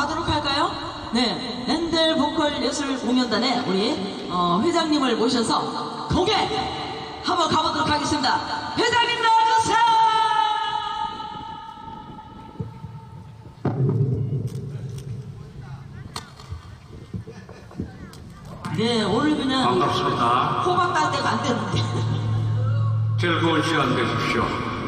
가도록 할까요? 네, 랜델 보컬 예술 공연단의 우리 어, 회장님을 모셔서 공개 한번 가보도록 하겠습니다. 회장님 나와주세요. 네, 오늘 그냥 반갑습니다. 호박 딸 때가 안 됐는데. 즐거운 시간 되십시오.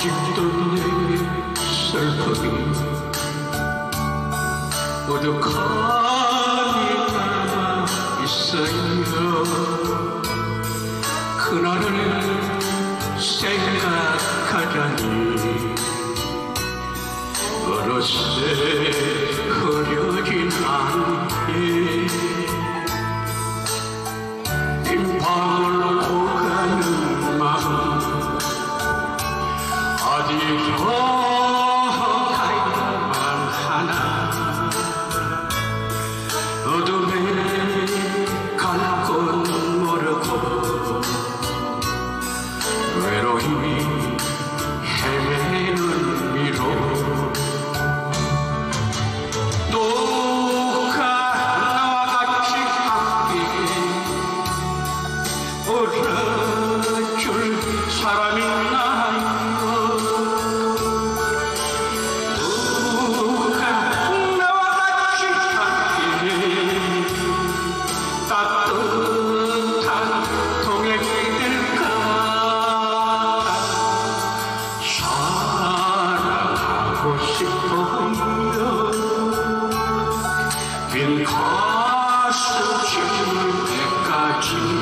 아직도 내 슬픔이 고독하니 남아 있어요 그날을 생각하자니. 어느새 흐려진 안에 가슴 채울 때까지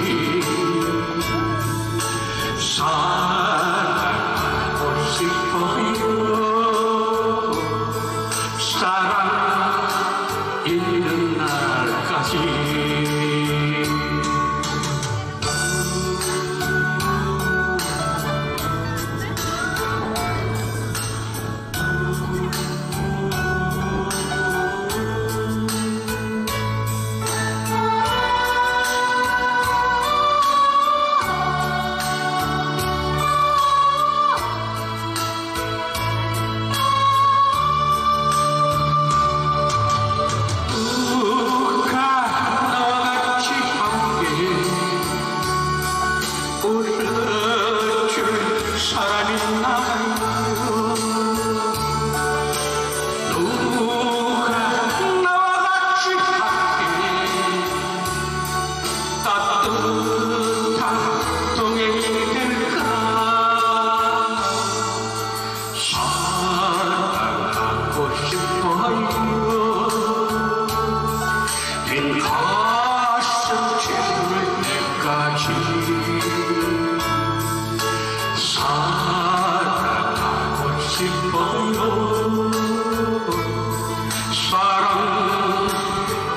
울어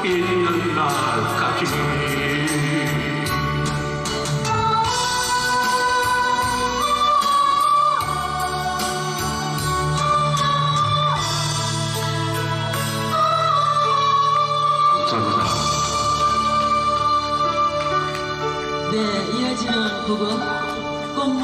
있는 날까지 감사합니다. 네, 이어지는 곡은 꽃물